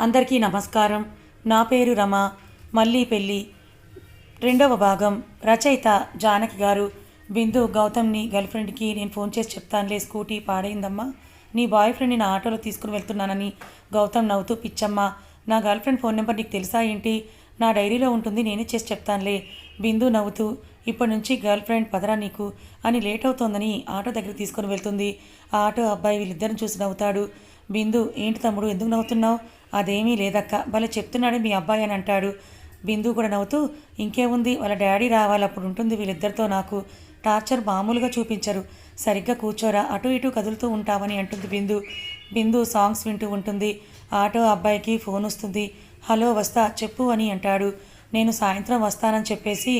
అందరికీ నమస్కారం. నా పేరు రమ. మళ్ళీ పెళ్ళి. రెండవ భాగం. రచయిత జానకి గారు బిందు గౌతమ్ని గర్ల్ ఫ్రెండ్కి నేను ఫోన్ చేసి చెప్తానులే స్కూటీ పాడైందమ్మా. నీ బాయ్ ఫ్రెండ్ని నా ఆటోలో తీసుకుని వెళ్తున్నానని గౌతమ్ నవ్వుతూ పిచ్చమ్మ నా గర్ల్ ఫ్రెండ్ ఫోన్ నెంబర్ నీకు తెలుసా ఏంటి? నా డైరీలో ఉంటుంది నేనే చేసి చెప్తానులే బిందు నవ్వుతూ ఇప్పటి నుంచి గర్ల్ ఫ్రెండ్ పదరా నీకు? అని లేట్ అవుతోందని ఆటో దగ్గరికి తీసుకొని వెళ్తుంది. ఆ ఆటో అబ్బాయి వీళ్ళిద్దరిని చూసి నవ్వుతాడు. బిందు ఏంటి తమ్ముడు ఎందుకు నవ్వుతున్నావు? అదేమీ లేదక్క భలే చెప్తున్నాడు మీ అబ్బాయి అని అంటాడు. బిందు కూడా నవ్వుతూ ఇంకేముంది వాళ్ళ డాడీ రావాలి అప్పుడు ఉంటుంది వీళ్ళిద్దరితో నాకు. టార్చర్ మామూలుగా చూపించరు. సరిగ్గా కూర్చోరా అటు ఇటు కదులుతూ ఉంటామని అంటుంది బిందు. బిందు సాంగ్స్ వింటూ ఉంటుంది. ఆటో అబ్బాయికి ఫోన్ వస్తుంది. హలో వస్తా చెప్పు అని అంటాడు. నేను సాయంత్రం వస్తానని చెప్పేసి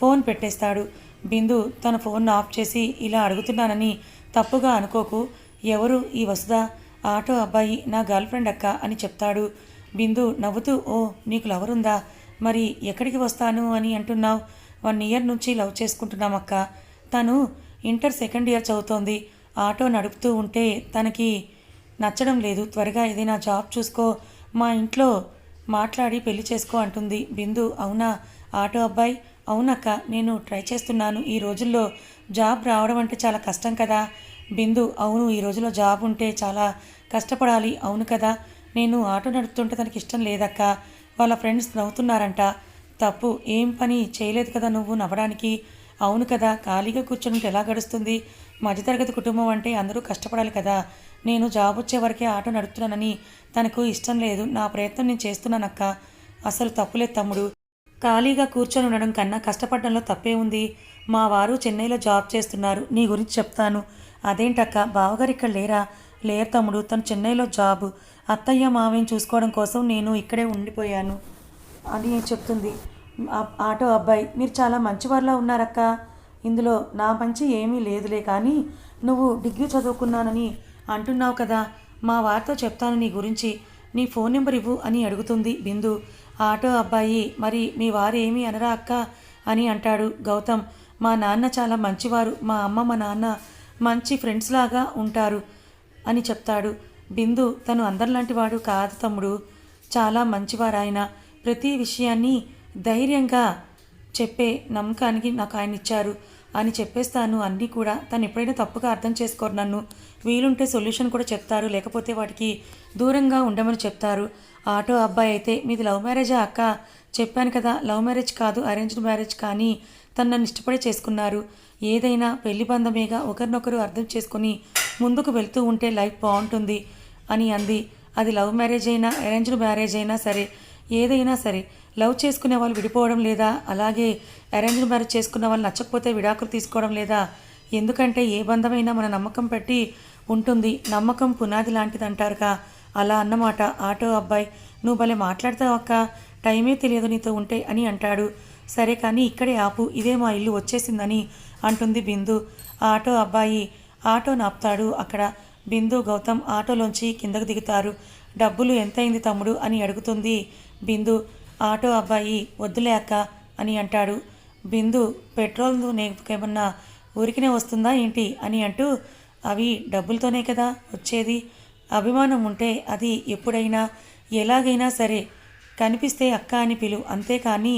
ఫోన్ పెట్టేస్తాడు. బిందు తన ఫోన్ ఆఫ్ చేసి ఇలా అడుగుతున్నానని తప్పుగా అనుకోకు. ఎవరు ఈ వసుదా ఆటో అబ్బాయి నా గర్ల్ ఫ్రెండ్ అక్క అని చెప్తాడు. బిందు నవ్వుతూ ఓ నీకు లవరుందా ఉందా? మరి ఎక్కడికి వస్తాను అని అంటున్నావు? వన్ ఇయర్ నుంచి లవ్ చేసుకుంటున్నాం అక్క. తను ఇంటర్ సెకండ్ ఇయర్ చదువుతోంది. ఆటో నడుపుతూ ఉంటే తనకి నచ్చడం లేదు. త్వరగా ఏదైనా జాబ్ చూసుకో మా ఇంట్లో మాట్లాడి పెళ్ళి చేసుకో అంటుంది బిందు. అవునా? ఆటో అబ్బాయి అవునక్క నేను ట్రై చేస్తున్నాను. ఈ రోజుల్లో జాబ్ రావడం అంటే చాలా కష్టం కదా. బిందు అవును ఈ రోజుల్లో జాబ్ ఉంటే చాలా కష్టపడాలి. అవును కదా నేను ఆటో నడుపుతుంటే తనకి ఇష్టం లేదక్క. వాళ్ళ ఫ్రెండ్స్ నవ్వుతున్నారంట. తప్పు ఏం పని చేయలేదు కదా నువ్వు నవ్వడానికి. అవును కదా ఖాళీగా కూర్చొని ఉంటే ఎలా గడుస్తుంది? మధ్యతరగతి కుటుంబం అంటే అందరూ కష్టపడాలి కదా. నేను జాబ్ వచ్చే వరకే ఆటో నడుపుతున్నానని తనకు ఇష్టం లేదు. నా ప్రయత్నం నేను చేస్తున్నానక్క. అసలు తప్పులేదు తమ్ముడు. ఖాళీగా కూర్చొని ఉండడం కన్నా కష్టపడడంలో తప్పే ఉంది. మా వారు చెన్నైలో జాబ్ చేస్తున్నారు. నీ గురించి చెప్తాను. అదేంటక్క? బావగారు ఇక్కడ లేరా? లేరు తమ్ముడు తను చెన్నైలో జాబ్. అత్తయ్య మావయ్యని చూసుకోవడం కోసం నేను ఇక్కడే ఉండిపోయాను. అని చెప్తుంది. ఆటో అబ్బాయి. మీరు చాలా మంచివారిలా ఉన్నారక్క. ఇందులో నా మంచి ఏమీ లేదులే కానీ నువ్వు డిగ్రీ చదువుకున్నానని అంటున్నావు కదా. మా వారితో చెప్తాను నీ గురించి. నీ ఫోన్ నెంబర్ ఇవ్వు అని అడుగుతుంది బిందు. ఆటో అబ్బాయి మరి మీ వారు ఏమీ అనరా అక్క? అని అంటాడు గౌతమ్. మా నాన్న చాలా మంచివారు. మా అమ్మ మా నాన్న మంచి ఫ్రెండ్స్ లాగా ఉంటారు అని చెప్తాడు. బిందు తను అందరిలాంటి వాడు కాదు తమ్ముడు. చాలా మంచివారు ఆయన ప్రతి విషయాన్ని ధైర్యంగా చెప్పే నమ్మకానికి నాకు ఆయన ఇచ్చారు అని చెప్పేస్తాను. అన్నీ కూడా తను ఎప్పుడైనా తప్పుగా అర్థం చేసుకోరు నన్ను. వీలుంటే సొల్యూషన్ కూడా చెప్తారు. లేకపోతే వాటికి దూరంగా ఉండమని చెప్తారు. ఆటో అబ్బాయి అయితే మీది లవ్ మ్యారేజా అక్క? చెప్పాను కదా లవ్ మ్యారేజ్ కాదు అరేంజ్డ్ మ్యారేజ్ కానీ తను నన్ను ఇష్టపడి చేసుకున్నారు. ఏదైనా పెళ్ళి బంధమేగా ఒకరినొకరు అర్థం చేసుకుని ముందుకు వెళ్తూ ఉంటే లైఫ్ బాగుంటుంది అని అంది. అది లవ్ మ్యారేజ్ అయినా అరేంజ్డ్ మ్యారేజ్ అయినా సరే ఏదైనా సరే. లవ్ చేసుకునే వాళ్ళు విడిపోవడం లేదా అలాగే అరేంజ్డ్ మ్యారేజ్ చేసుకున్న వాళ్ళు నచ్చకపోతే విడాకులు తీసుకోవడం లేదా ఎందుకంటే ఏ బంధమైనా మన నమ్మకం పెట్టి ఉంటుంది. నమ్మకం పునాది లాంటిది అంటారుగా అలా అన్నమాట. ఆటో అబ్బాయి నువ్వు భలే మాట్లాడతావు అక్క టైమే తెలియదు నీతో ఉంటే అని అంటాడు. సరే కానీ ఇక్కడే ఆపు ఇదే మా ఇల్లు వచ్చేసిందని అంటుంది బిందు. ఆటో అబ్బాయి ఆటో నాపుతాడు అక్కడ. బిందు గౌతమ్ ఆటోలోంచి కిందకు దిగుతారు. డబ్బులు ఎంతైంది తమ్ముడు అని అడుగుతుంది బిందు. ఆటో అబ్బాయి వద్దులే అని అంటాడు. బిందు పెట్రోల్ నీకేమన్నా ఊరికినే వస్తుందా ఏంటి అని అంటూ అవి డబ్బులతోనే కదా వచ్చేది. అభిమానం ఉంటే అది ఎప్పుడైనా ఎలాగైనా సరే కనిపిస్తే అక్క అని పిలు అంతేకాని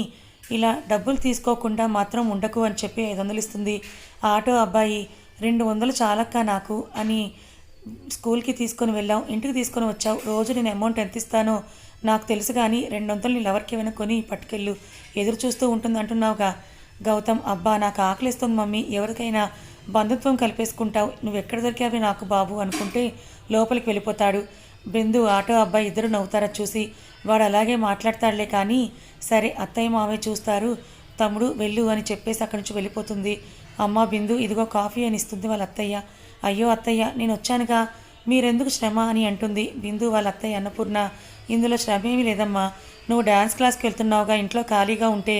ఇలా డబ్బులు తీసుకోకుండా మాత్రం ఉండకు అని చెప్పి ఐదు వందలు ఇస్తుంది. ఆటో అబ్బాయి రెండు వందలు చాలక్క నాకు అని స్కూల్కి తీసుకొని వెళ్ళాం ఇంటికి తీసుకొని వచ్చావు. రోజు నేను అమౌంట్ ఎంత ఇస్తానో నాకు తెలుసు కానీ రెండు వందలు నేను ఎవరికి కొని పట్టుకెళ్ళు. ఎదురు చూస్తూ ఉంటుంది అంటున్నావుగా. గౌతమ్ అబ్బా నాకు ఆకలిస్తుంది మమ్మీ. ఎవరికైనా బంధుత్వం కలిపేసుకుంటావు. నువ్వు ఎక్కడ దొరికావి నాకు బాబు అనుకుంటే లోపలికి వెళ్ళిపోతాడు. బిందు ఆటో అబ్బాయి ఇద్దరు నవ్వుతారా చూసి వాడు అలాగే మాట్లాడతాడులే కానీ సరే అత్తయ్య మావే చూస్తారు. తమ్ముడు వెళ్ళు అని చెప్పేసి అక్కడి నుంచి వెళ్ళిపోతుంది. అమ్మ బిందు ఇదిగో కాఫీ అని ఇస్తుంది వాళ్ళ అత్తయ్య. అయ్యో అత్తయ్య నేను వచ్చానుగా. మీరెందుకు శ్రమ అని అంటుంది బిందు వాళ్ళ అత్తయ్య అన్నపూర్ణ. ఇందులో శ్రమ ఏమీ లేదమ్మా. నువ్వు డ్యాన్స్ క్లాస్కి వెళ్తున్నావుగా ఇంట్లో ఖాళీగా ఉంటే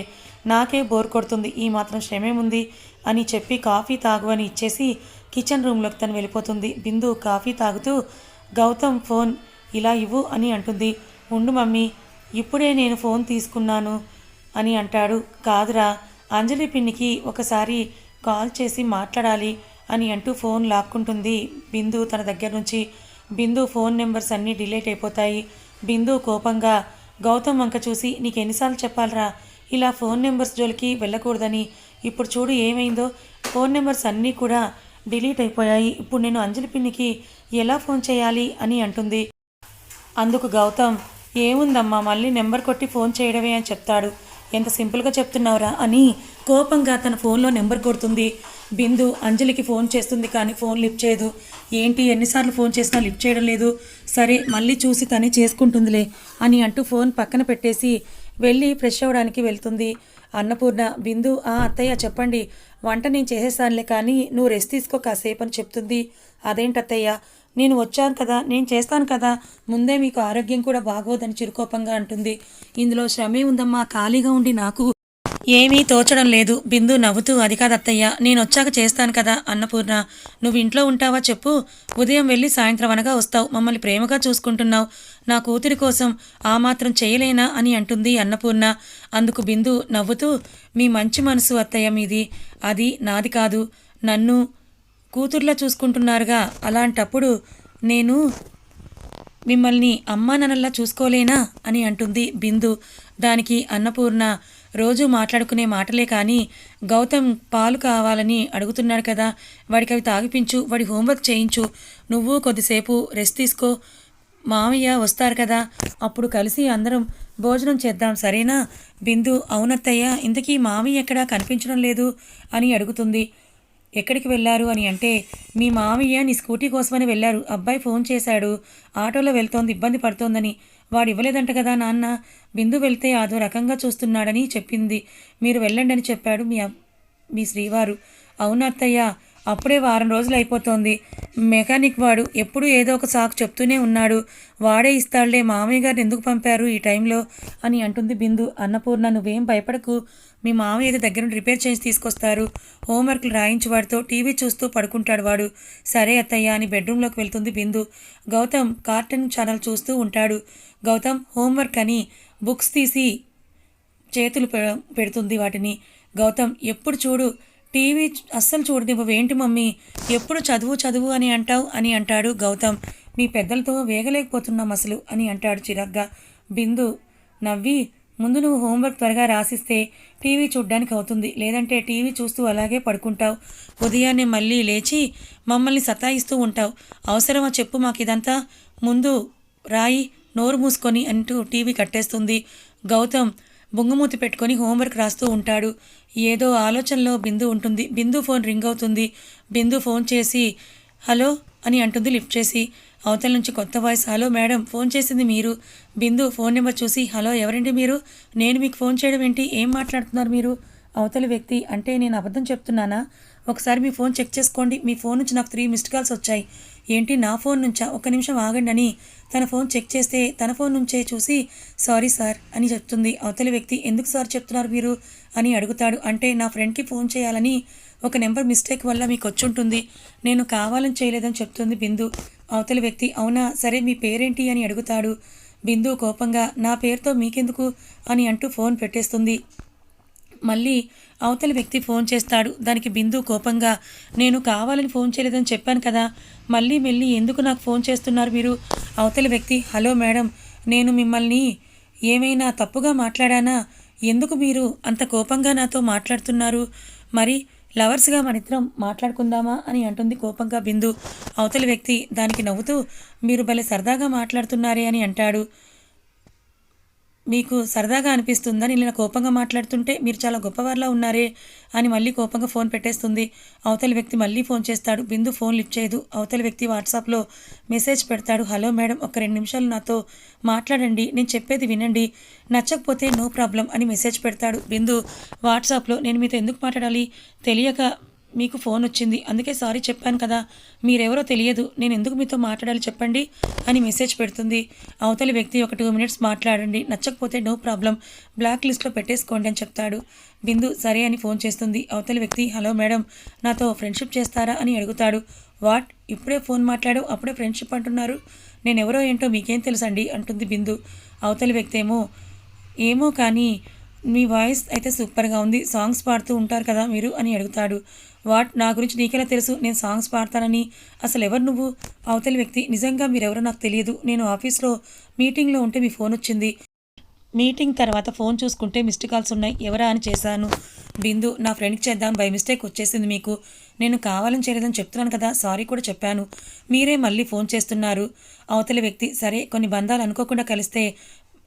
నాకే బోర్ కొడుతుంది. ఈ మాత్రం శ్రమేముంది అని చెప్పి కాఫీ తాగు అని ఇచ్చేసి కిచెన్ రూమ్లోకి తను వెళ్ళిపోతుంది. బిందు కాఫీ తాగుతూ గౌతమ్ ఫోన్. ఇలా ఇవ్వు అని అంటుంది. ఉండు మమ్మీ ఇప్పుడే నేను ఫోన్ తీసుకున్నాను అని అంటాడు. కాదురా అంజలి పిన్నికి ఒకసారి కాల్ చేసి మాట్లాడాలి అని అంటూ ఫోన్ లాక్కుంటుంది బిందు తన దగ్గర నుంచి. బిందు ఫోన్ నెంబర్స్ అన్నీ డిలీట్ అయిపోతాయి. బిందు కోపంగా గౌతమ్ వంక చూసి నీకు ఎన్నిసార్లు చెప్పాలరా? ఇలా ఫోన్ నెంబర్స్ జోలికి వెళ్ళకూడదని. ఇప్పుడు చూడు ఏమైందో. ఫోన్ నెంబర్స్ అన్నీ కూడా డిలీట్ అయిపోయాయి. ఇప్పుడు నేను అంజలి పిన్నికి ఎలా ఫోన్ చేయాలి అని అంటుంది. అందుకు గౌతమ్ ఏముందమ్మా మళ్ళీ నెంబర్ కొట్టి ఫోన్ చేయడమే అని చెప్తాడు. ఎంత సింపుల్గా చెప్తున్నావురా అని కోపంగా తన ఫోన్లో నెంబర్ కొడుతుంది. బిందు అంజలికి ఫోన్ చేస్తుంది కానీ ఫోన్ లిఫ్ట్ చేయదు. ఏంటి ఎన్నిసార్లు ఫోన్ చేసినా లిఫ్ట్ చేయడం లేదు? సరే మళ్ళీ చూసి తనే చేసుకుంటుందిలే అని అంటూ ఫోన్ పక్కన పెట్టేసి వెళ్ళి ఫ్రెష్ అవ్వడానికి వెళ్తుంది. అన్నపూర్ణ బిందు ఆ అత్తయ్య చెప్పండి. వంట నేను చేసేసానులే కానీ నువ్వు రెస్ట్ తీసుకో కాసేపు అని చెప్తుంది. అదేంటి అత్తయ్య? నేను వచ్చాను కదా నేను చేస్తాను కదా. ముందే మీకు ఆరోగ్యం కూడా బాగోదని చిరుకోపంగా అంటుంది. ఇందులో శ్రమే ఉందమ్మా ఖాళీగా ఉండి నాకు ఏమీ తోచడం లేదు. బిందు నవ్వుతూ అది కాదు అత్తయ్య నేను వచ్చాక చేస్తాను కదా అన్నపూర్ణ. నువ్వు ఇంట్లో ఉంటావా చెప్పు. ఉదయం వెళ్ళి సాయంత్రం అనగా వస్తావు. మమ్మల్ని ప్రేమగా చూసుకుంటున్నావు. నా కూతురి కోసం ఆ మాత్రం చేయలేనా అని అంటుంది అన్నపూర్ణ. అందుకు బిందు నవ్వుతూ మీ మంచి మనసు అత్తయ్య మీది. అది నాది కాదు. నన్ను కూతుర్లా చూసుకుంటున్నారుగా. అలాంటప్పుడు నేను మిమ్మల్ని అమ్మా నన్నల్లా చూసుకోలేనా అని అంటుంది బిందు. దానికి అన్నపూర్ణ రోజు మాట్లాడుకునే మాటలే కానీ గౌతమ్ పాలు కావాలని అడుగుతున్నాడు కదా. వాడికి అవి తాగిపించు వాడి హోంవర్క్ చేయించు. నువ్వు కొద్దిసేపు రెస్ట్ తీసుకో. మామయ్య వస్తారు కదా. అప్పుడు కలిసి అందరం భోజనం చేద్దాం సరేనా? బిందు అవునత్తయ్య ఇంతకీ మామయ్య ఎక్కడా కనిపించడం లేదు అని అడుగుతుంది. ఎక్కడికి వెళ్ళారు అని అంటే మీ మామయ్య నీ స్కూటీ కోసమని వెళ్ళారు అబ్బాయి ఫోన్ చేశాడు. ఆటోలో వెళ్తోంది ఇబ్బంది పడుతోందని. వాడు ఇవ్వలేదంట కదా నాన్న. బిందు వెళ్తే అదో రకంగా చూస్తున్నాడని చెప్పింది. మీరు వెళ్ళండి అని చెప్పాడు మీ మీ శ్రీవారు. అవునత్తయ్య అప్పుడే వారం రోజులు అయిపోతోంది. మెకానిక్ వాడు ఎప్పుడు ఏదో ఒక సాకు చెప్తూనే ఉన్నాడు. వాడే ఇస్తాడులే మామయ్య గారిని ఎందుకు పంపారు ఈ టైంలో? అని అంటుంది బిందు. అన్నపూర్ణ నువ్వేం భయపడకు. మీ మామయ్య దగ్గర నుండి రిపేర్ చేసి తీసుకొస్తారు. హోంవర్క్లు రాయించి వాడితో టీవీ చూస్తూ పడుకుంటాడు వాడు. సరే అత్తయ్య అని బెడ్రూమ్లోకి వెళ్తుంది బిందు. గౌతమ్ కార్టూన్ ఛానల్ చూస్తూ ఉంటాడు. గౌతమ్ హోంవర్క్ అని బుక్స్ తీసి చేతులు పె- పెడుతుంది వాటిని. గౌతమ్ ఎప్పుడు చూడు టీవీ అస్సలు చూడనివ్వవేంటి మమ్మీ? ఎప్పుడు చదువు చదువు అని అంటావు? అని అంటాడు గౌతమ్. మీ పెద్దలతో వేగలేకపోతున్నాం అసలు అని అంటాడు చిరాగ్గా. బిందు నవ్వి ముందు నువ్వు హోంవర్క్ త్వరగా రాసిస్తే టీవీ చూడ్డానికి అవుతుంది. లేదంటే టీవీ చూస్తూ అలాగే పడుకుంటావు. ఉదయాన్నే మళ్ళీ లేచి మమ్మల్ని సతాయిస్తూ ఉంటావు. అవసరమా చెప్పు మాకు ఇదంతా ముందు రాయి నోరు మూసుకొని అంటూ టీవీ కట్టేస్తుంది గౌతమ్. బొంగుమూతి పెట్టుకొని హోంవర్క్ రాస్తూ ఉంటాడు. ఏదో ఆలోచనలో బిందు ఉంటుంది. బిందు ఫోన్ రింగ్ అవుతుంది. బిందు ఫోన్ చేసి హలో అని అంటుంది లిఫ్ట్ చేసి. అవతల నుంచి కొత్త వాయిస్ హలో మేడం ఫోన్ చేసింది మీరు. బిందు ఫోన్ నెంబర్ చూసి హలో ఎవరండి మీరు? నేను మీకు ఫోన్ చేయడం ఏంటి? ఏం మాట్లాడుతున్నారు మీరు? అవతలి వ్యక్తి అంటే నేను అబద్ధం చెప్తున్నానా? ఒకసారి మీ ఫోన్ చెక్ చేసుకోండి. మీ ఫోన్ నుంచి నాకు త్రీ మిస్డ్ కాల్స్ వచ్చాయి. ఏంటి నా ఫోన్ నుంచా? ఒక నిమిషం ఆగండి అని తన ఫోన్ చెక్ చేస్తే తన ఫోన్ నుంచే చూసి సారీ సార్ అని చెప్తుంది. అవతలి వ్యక్తి ఎందుకు సార్ చెప్తున్నారు మీరు? అని అడుగుతాడు. అంటే నా ఫ్రెండ్కి ఫోన్ చేయాలని ఒక నెంబర్ మిస్టేక్ వల్ల మీకు వచ్చుంటుంది నేను కావాలని చేయలేదని చెప్తుంది బిందు. అవతలి వ్యక్తి అవునా? సరే మీ పేరేంటి? అని అడుగుతాడు బిందు కోపంగా. నా పేరుతో మీకెందుకు? అని అంటూ ఫోన్ పెట్టేస్తుంది. మళ్ళీ అవతలి వ్యక్తి ఫోన్ చేస్తాడు. దానికి బిందు కోపంగా నేను కావాలని ఫోన్ చేయలేదని చెప్పాను కదా. మళ్ళీ మళ్ళీ ఎందుకు నాకు ఫోన్ చేస్తున్నారు మీరు? అవతలి వ్యక్తి హలో మేడం నేను మిమ్మల్ని ఏమైనా తప్పుగా మాట్లాడానా? ఎందుకు మీరు అంత కోపంగా నాతో మాట్లాడుతున్నారు? మరి లవర్స్గా మనిద్దరం మాట్లాడుకుందామా? అని అంటుంది కోపంగా బిందు. అవతలి వ్యక్తి దానికి నవ్వుతూ మీరు భలే సరదాగా మాట్లాడుతున్నారే అని అంటాడు. మీకు సరదాగా అనిపిస్తుందా నేను ఇలా కోపంగా మాట్లాడుతుంటే మీరు చాలా గొప్పవారిలా ఉన్నారే అని మళ్ళీ కోపంగా ఫోన్ పెట్టేస్తుంది. అవతలి వ్యక్తి మళ్ళీ ఫోన్ చేస్తాడు. బిందు ఫోన్ లిఫ్ట్ చేయదు. అవతలి వ్యక్తి వాట్సాప్లో మెసేజ్ పెడతాడు. హలో మేడం ఒక రెండు నిమిషాలు నాతో మాట్లాడండి. నేను చెప్పేది వినండి. నచ్చకపోతే నో ప్రాబ్లం అని మెసేజ్ పెడతాడు. బిందు వాట్సాప్లో నేను మీతో ఎందుకు మాట్లాడాలి? తెలియక మీకు ఫోన్ వచ్చింది. అందుకే సారీ చెప్పాను కదా. మీరెవరో తెలియదు. నేను ఎందుకు మీతో మాట్లాడాలి చెప్పండి అని మెసేజ్ పెడుతుంది. అవతలి వ్యక్తి ఒక టూ మినిట్స్ మాట్లాడండి. నచ్చకపోతే నో ప్రాబ్లం. బ్లాక్ లిస్ట్లో పెట్టేసుకోండి అని చెప్తాడు. బిందు సరే అని ఫోన్ చేస్తుంది. అవతలి వ్యక్తి హలో మేడం నాతో ఫ్రెండ్షిప్ చేస్తారా? అని అడుగుతాడు. వాట్? ఇప్పుడే ఫోన్ మాట్లాడు అప్పుడే ఫ్రెండ్షిప్ అంటున్నారు. నేను ఎవరో ఏంటో మీకేం తెలుసండి? అంటుంది బిందు. అవతలి వ్యక్తి ఏమో ఏమో కానీ మీ వాయిస్ అయితే సూపర్గా ఉంది. సాంగ్స్ పాడుతూ ఉంటారు కదా మీరు? అని అడుగుతాడు. వాట్? నా గురించి నీకెలా తెలుసు? నేను సాంగ్స్ పాడతానని. అసలు ఎవరు నువ్వు? అవతలి వ్యక్తి. నిజంగా మీరెవరో నాకు తెలియదు. నేను ఆఫీస్లో మీటింగ్లో ఉంటే మీ ఫోన్ వచ్చింది. మీటింగ్ తర్వాత ఫోన్ చూసుకుంటే మిస్డ్ కాల్స్ ఉన్నాయి. ఎవరా అని చేశాను. బిందు నా ఫ్రెండ్కి చేద్దాం. బై మిస్టేక్ వచ్చేసింది మీకు. నేను కావాలని చేయలేదని చెప్తున్నాను కదా. సారీ కూడా చెప్పాను. మీరే మళ్ళీ ఫోన్ చేస్తున్నారు. అవతలి వ్యక్తి సరే కొన్ని బంధాలు అనుకోకుండా కలిస్తే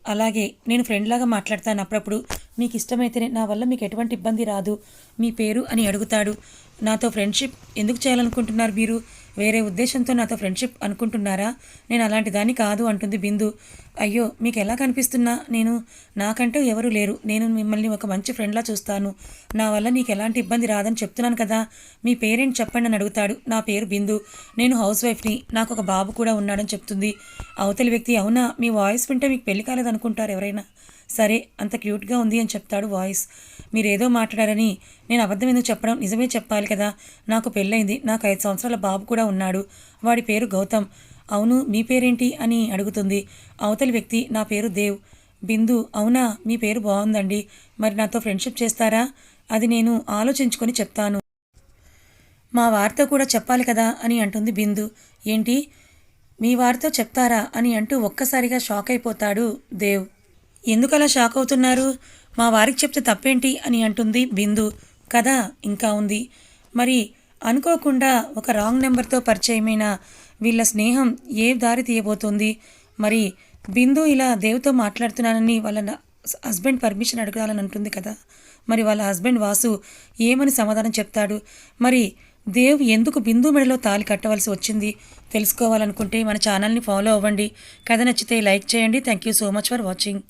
అలాగే నేను ఫ్రెండ్లాగా మాట్లాడతాను అప్పుడప్పుడు. మీకు ఇష్టమైతేనే నా వల్ల మీకు ఎటువంటి ఇబ్బంది రాదు. మీ పేరు అని అడుగుతాడు. నాతో ఫ్రెండ్షిప్ ఎందుకు చేయాలనుకుంటున్నారు మీరు? వేరే ఉద్దేశంతో నాతో ఫ్రెండ్షిప్ అనుకుంటున్నారా? నేను అలాంటి దాన్ని కాదు అంటుంది బిందు. అయ్యో మీకు ఎలా కనిపిస్తున్నా? నేను నాకంటూ ఎవరూ లేరు. నేను మిమ్మల్ని ఒక మంచి ఫ్రెండ్లా చూస్తాను. నా వల్ల నీకు ఎలాంటి ఇబ్బంది రాదని చెప్తున్నాను కదా? మీ పేరెంట్ చెప్పండి అని అడుగుతాడు. నా పేరు బిందు. నేను హౌస్ వైఫ్ని నాకు ఒక బాబు కూడా ఉన్నాడని చెప్తుంది. అవతలి వ్యక్తి అవునా? మీ వాయిస్ వింటే మీకు పెళ్ళి కాలేదనుకుంటారు ఎవరైనా? సరే అంత క్యూట్గా ఉంది అని చెప్తాడు వాయిస్. మీరేదో మాట్లాడారని నేను అబద్ధం ఎందుకు చెప్పడం? నిజమే చెప్పాలి కదా. నాకు పెళ్ళైంది నాకు ఐదు సంవత్సరాల బాబు కూడా ఉన్నాడు. వాడి పేరు గౌతమ్. అవును మీ పేరేంటి అని అడుగుతుంది. అవతలి వ్యక్తి నా పేరు దేవ్. బిందు అవునా? మీ పేరు బాగుందండి. మరి నాతో ఫ్రెండ్షిప్ చేస్తారా? అది నేను ఆలోచించుకొని చెప్తాను. మా వారితో కూడా చెప్పాలి కదా అని అంటుంది బిందు. ఏంటి? మీ వారితో చెప్తారా? అని అంటూ ఒక్కసారిగా షాక్ అయిపోతాడు దేవ్. ఎందుకలా షాక్ అవుతున్నారు? మా వారికి చెప్తే తప్పేంటి? అని అంటుంది బిందు. కదా ఇంకా ఉంది. మరి అనుకోకుండా ఒక రాంగ్ నెంబర్తో పరిచయమైన వీళ్ళ స్నేహం ఏ దారి తీయబోతోంది? మరి బిందు ఇలా దేవుతో మాట్లాడుతున్నానని వాళ్ళ హస్బెండ్ పర్మిషన్ అడగాలని అంటుంది కదా. మరి వాళ్ళ హస్బెండ్ వాసు ఏమని సమాధానం చెప్తాడు? మరి దేవ్ ఎందుకు బిందు మెడలో తాలి కట్టవలసి వచ్చింది? తెలుసుకోవాలనుకుంటే మన ఛానల్ని ఫాలో అవ్వండి. కథ నచ్చితే లైక్ చేయండి. Thank you so much for watching.